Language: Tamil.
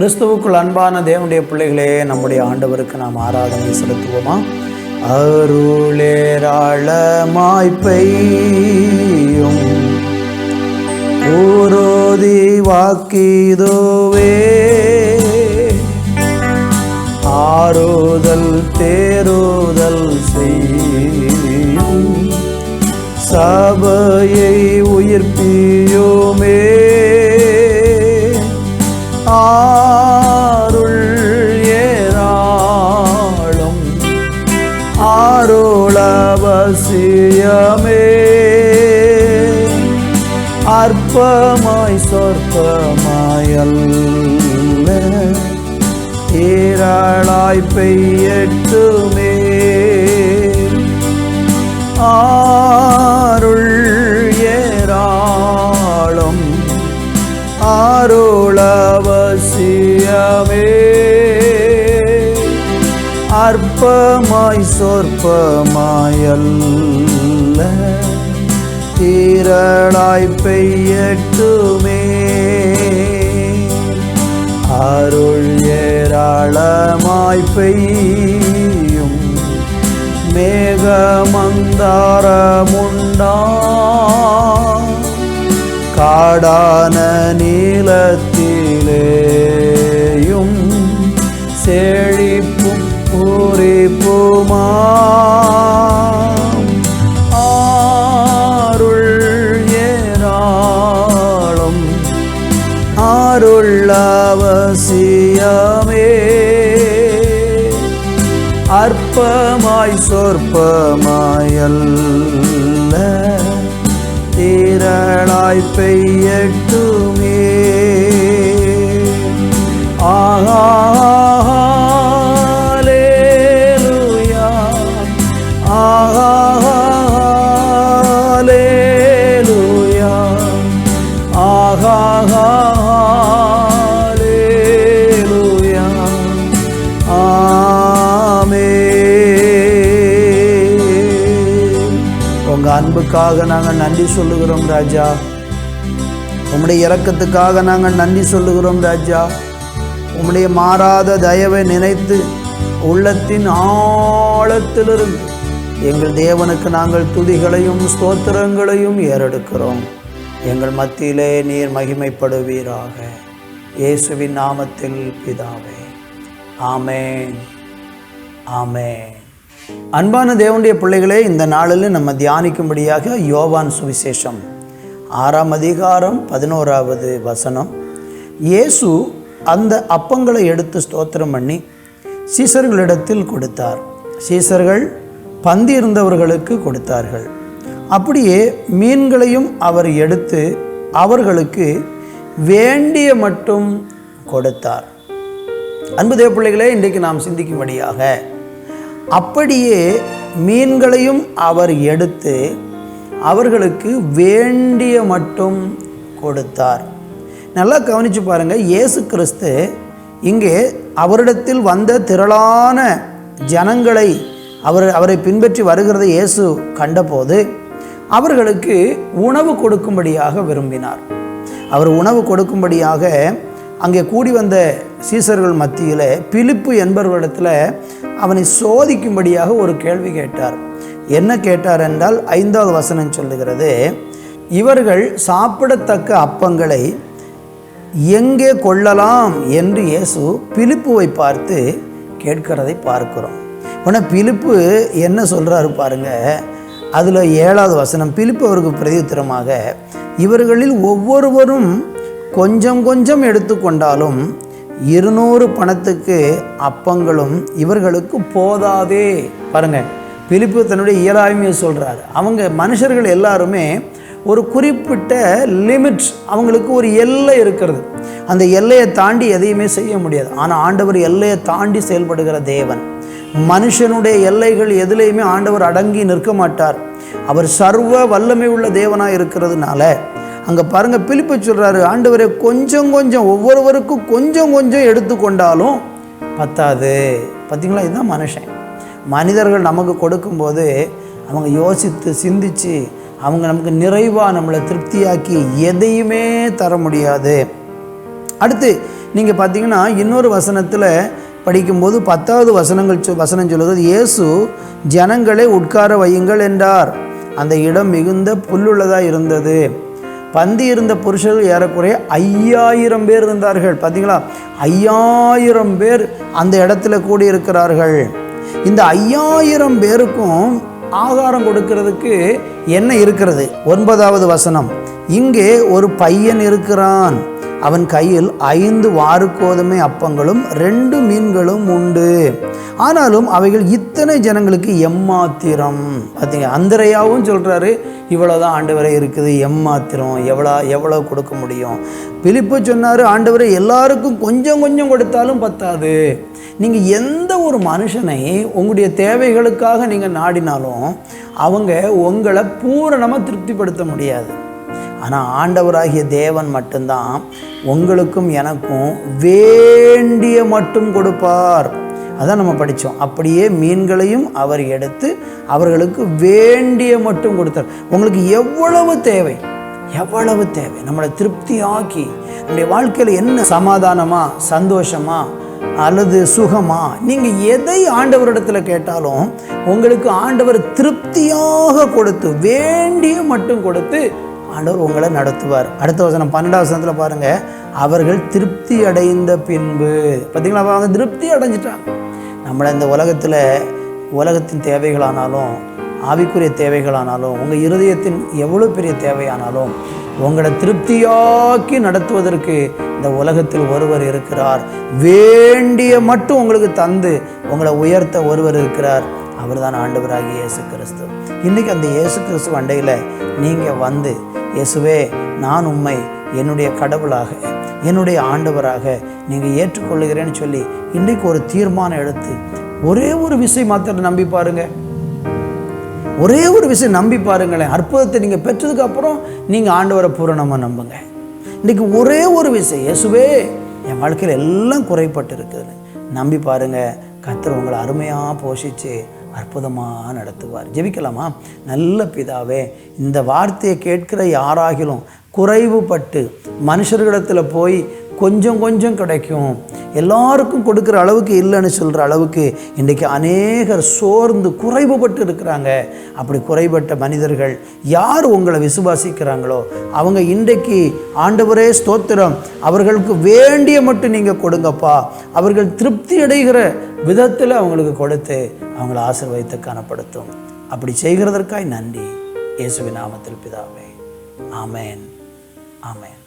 கிறிஸ்துவுக்குள் அன்பான தேவனுடைய பிள்ளைகளே நம்முடைய ஆண்டவருக்கு நாம் ஆராதனை செலுத்துவோமா? அருளேராளமாய் பெய்யும். ஊரோதி வாக்கிதோவே. ஆறுதல் தேரோதல் செய்யும். சபையை உயிர்ப்பியோமே அருளவசியமே அற்பமாய் சொற்பமாயல் ஏராளாய் பெய்யட்டுமே. அற்பமாய் சொற்பமாயல்ல தீரளாய் பெய்யட்டுமே. அருள் ஏராளமாய் பெய்யும். மேகமந்தாரமுண்டா. காடான நீளத்திலேயும் சே அற்பமாய் சொற்பமாயல்ல தீரளாய் பெய்யட்டுமே அன்புக்காக நாங்கள் நன்றி சொல்லுகிறோம் ராஜா. உம்முடைய இறக்கத்துக்காக நாங்கள் நன்றி சொல்லுகிறோம் ராஜா. உம்முடைய மாறாத தயவை நினைத்து உள்ளத்தின் ஆழத்திலிருந்து எங்கள் தேவனுக்கு நாங்கள் துதிகளையும் ஸ்தோத்திரங்களையும் ஏறெடுக்கிறோம். எங்கள் மத்தியிலே நீர் மகிமைப்படுவீராக. இயேசுவின் நாமத்தில் பிதாவே. ஆமேன். ஆமேன். அன்பான தேவனுடைய பிள்ளைகளே இந்த நாளில் நம்ம தியானிக்கும்படியாக யோவான் சுவிசேஷம். ஆறாம் அதிகாரம் பதினோராவது வசனம். இயேசு அந்த அப்பங்களை எடுத்து ஸ்தோத்திரம் பண்ணி சீசர்களிடத்தில் கொடுத்தார். சீசர்கள் பந்தி இருந்தவர்களுக்கு கொடுத்தார்கள். அப்படியே மீன்களையும் அவர் எடுத்து அவர்களுக்கு வேண்டிய மட்டும் கொடுத்தார். அன்பு தேவ பிள்ளைகளே இன்றைக்கு நாம் சிந்திக்கும்படியாக அப்படியே மீன்களையும் அவர் எடுத்து அவர்களுக்கு வேண்டிய மட்டும் கொடுத்தார். நல்லா கவனித்து பாருங்கள் இயேசு கிறிஸ்து இங்கே அவரிடத்தில் வந்த திரளான ஜனங்களை அவர் அவரை பின்பற்றி வருகிறதை இயேசு கண்டபோது அவர்களுக்கு உணவு கொடுக்கும்படியாக விரும்பினார். அவர் உணவு கொடுக்கும்படியாக அங்கே கூடி வந்த சீசர்கள் மத்தியில் பிலிப்பு என்பவர்களிடத்தில் அவனை சோதிக்கும்படியாக ஒரு கேள்வி கேட்டார். என்ன கேட்டார் என்றால் ஐந்தாவது வசனம் சொல்லுகிறது இவர்கள் சாப்பிடத்தக்க அப்பங்களை எங்கே கொள்ளலாம்? என்று இயேசு பிலிப்புவை பார்த்து கேட்கிறதை பார்க்கிறோம். உடனே பிலிப்பு என்ன சொல்கிறாரு பாருங்க அதில் ஏழாவது வசனம் பிலிப்பு அவருக்கு பிரதித்திரமாக இவர்களில் ஒவ்வொருவரும் கொஞ்சம் கொஞ்சம் எடுத்துக்கொண்டாலும் இருநூறு பணத்துக்கு அப்பங்களும் இவர்களுக்கு போதாதே. பாருங்க பிலிப்பு தன்னுடைய இயலாமையை சொல்கிறாரு அவங்க மனுஷர்கள் எல்லாருமே ஒரு குறிப்பிட்ட லிமிட் அவங்களுக்கு ஒரு எல்லை இருக்கிறது. அந்த எல்லையை தாண்டி எதையுமே செய்ய முடியாது. ஆனால் ஆண்டவர் எல்லையை தாண்டி செயல்படுகிற தேவன். மனுஷனுடைய எல்லைகள் எதுலேயுமே ஆண்டவர் அடங்கி நிற்க மாட்டார். அவர் சர்வ வல்லமை உள்ள தேவனாக இருக்கிறதுனால அங்கே பாருங்கள் பிலிப்பு சொல்கிறாரு ஆண்டவரே கொஞ்சம் கொஞ்சம் ஒவ்வொருவருக்கும் கொஞ்சம் கொஞ்சம் எடுத்துக்கொண்டாலும் பத்தாது. பார்த்தீங்களா இதுதான் மனுஷன். மனிதர்கள் நமக்கு கொடுக்கும்போது அவங்க யோசித்து சிந்திச்சு அவங்க நமக்கு நிறைவாக நம்மளை திருப்தியாக்கி எதையுமே தர முடியாது. அடுத்து நீங்கள் பார்த்தீங்கன்னா இன்னொரு வசனத்தில் படிக்கும்போது பத்தாவது வசனங்கள் சொ- வசனம் சொல்லுவது இயேசு ஜனங்களை உட்கார வையுங்கள் என்றார். அந்த இடம் மிகுந்த புல்லுள்ளதாக இருந்தது. பந்தி இருந்த புருஷர்கள் ஏறக்குறைய ஐயாயிரம் பேர் இருந்தார்கள். பார்த்தீங்களா? ஐயாயிரம் பேர் அந்த இடத்துல கூடி இருக்கிறார்கள் இந்த ஐயாயிரம் பேருக்கும் ஆகாரம் கொடுக்கிறதுக்கு என்ன இருக்கிறது? ஒன்பதாவது வசனம். இங்கே ஒரு பையன் இருக்கிறான். அவன் கையில் ஐந்து வாறுகோதுமை அப்பங்களும் ரெண்டு மீன்களும் உண்டு. ஆனாலும் அவைகள் இத்தனை ஜனங்களுக்கு எம்மாத்திரம். பார்த்தீங்க அந்தரையாவும் சொல்கிறாரு இவ்வளோதான் ஆண்டவரை இருக்குது எம்மாத்திரம். எவ்வளோ எவ்வளோ கொடுக்க முடியும்? பிலிப்பு சொன்னார் ஆண்டவரை எல்லாருக்கும் கொஞ்சம் கொஞ்சம் கொடுத்தாலும் பத்தாது. நீங்கள் எந்த ஒரு மனுஷனை உங்களுடைய தேவைகளுக்காக நீங்கள் நாடினாலும் அவங்க உங்களை பூரணமாக திருப்திப்படுத்த முடியாது. ஆனால் ஆண்டவராகிய தேவன் மட்டும்தான் உங்களுக்கும் எனக்கும் வேண்டிய மட்டும் கொடுப்பார். அதான் நம்ம படித்தோம் அப்படியே மீன்களையும் அவர் எடுத்து அவர்களுக்கு வேண்டிய மட்டும் கொடுத்தார். உங்களுக்கு எவ்வளவு தேவை? எவ்வளவு தேவை? நம்மளை திருப்தியாக்கி நம்முடைய வாழ்க்கையில் என்ன சமாதானமா சந்தோஷமா அல்லது சுகமா? நீங்கள் எதை ஆண்டவரிடத்தில் கேட்டாலும் உங்களுக்கு ஆண்டவர் திருப்தியாக கொடுத்து வேண்டிய மட்டும் கொடுத்து ஆண்டவர் உங்களை நடத்துவார். அடுத்த வசனம் பன்னெண்டாவது வசனத்தில் பாருங்கள் அவர்கள் திருப்தி அடைந்த பின்பு. பார்த்தீங்களா அவங்க திருப்தி அடைஞ்சிட்டாங்க. நம்மளை இந்த உலகத்தில் உலகத்தின் தேவைகளானாலும் ஆவிக்குரிய தேவைகளானாலும் உங்கள் இருதயத்தின் எவ்வளோ பெரிய தேவையானாலும் உங்களை திருப்தியாக்கி நடத்துவதற்கு இந்த உலகத்தில் ஒருவர் இருக்கிறார். வேண்டிய மட்டும் உங்களுக்கு தந்து உங்களை உயர்த்த ஒருவர் இருக்கிறார். அவர்தான் ஆண்டவராகி இயேசு கிறிஸ்து. இன்றைக்கி அந்த இயேசு கிறிஸ்து அண்டையில் நீங்கள் வந்து இயேசுவே நான் உம்மை என்னுடைய கடவுளாக என்னுடைய ஆண்டவராக நீங்கள் ஏற்றுக்கொள்ளுகிறேன்னு சொல்லி இன்றைக்கு ஒரு தீர்மானம் எடுத்து ஒரே ஒரு விஷயம் மாத்திரம் நம்பி பாருங்க. ஒரே ஒரு விஷயம் நம்பி பாருங்களேன். அற்புதத்தை நீங்கள் பெற்றதுக்கு அப்புறம் நீங்கள் ஆண்டவரை பூரணமாக நம்புங்க. இன்றைக்கி ஒரே ஒரு விஷயம் இயேசுவே என் வாழ்க்கையில் எல்லாம் குறைப்பட்டு இருக்குதுன்னு நம்பி பாருங்க கத்தர் உங்களை அருமையாக போஷித்து அற்புதமாக நடத்துவார். ஜெபிக்கலாமா? நல்ல பிதாவே இந்த வார்த்தையை கேட்கிற யாராகிலும் குறைவுபட்டு மனுஷர்களிடத்தில் போய் கொஞ்சம் கொஞ்சம் கிடைக்கும். எல்லாருக்கும் கொடுக்குற அளவுக்கு இல்லைன்னு சொல்கிற அளவுக்கு இன்றைக்கி அநேகர் சோர்ந்து குறைவுபட்டு இருக்கிறாங்க. அப்படி குறைபட்ட மனிதர்கள் யார் உங்களை விசுவாசிக்கிறாங்களோ அவங்க இன்றைக்கு ஆண்டவரே ஸ்தோத்திரம் அவர்களுக்கு வேண்டிய மட்டும் நீங்கள் கொடுங்கப்பா. அவர்கள் திருப்தி அடைகிற விதத்தில் அவங்களுக்கு கொடுத்து அவங்களை ஆசிர்வதித்து காணப்படுத்தும். அப்படி செய்கிறதற்காய் நன்றி. இயேசுவின் நாமத்தில் பிதாவே. ஆமேன். ஆமேன்.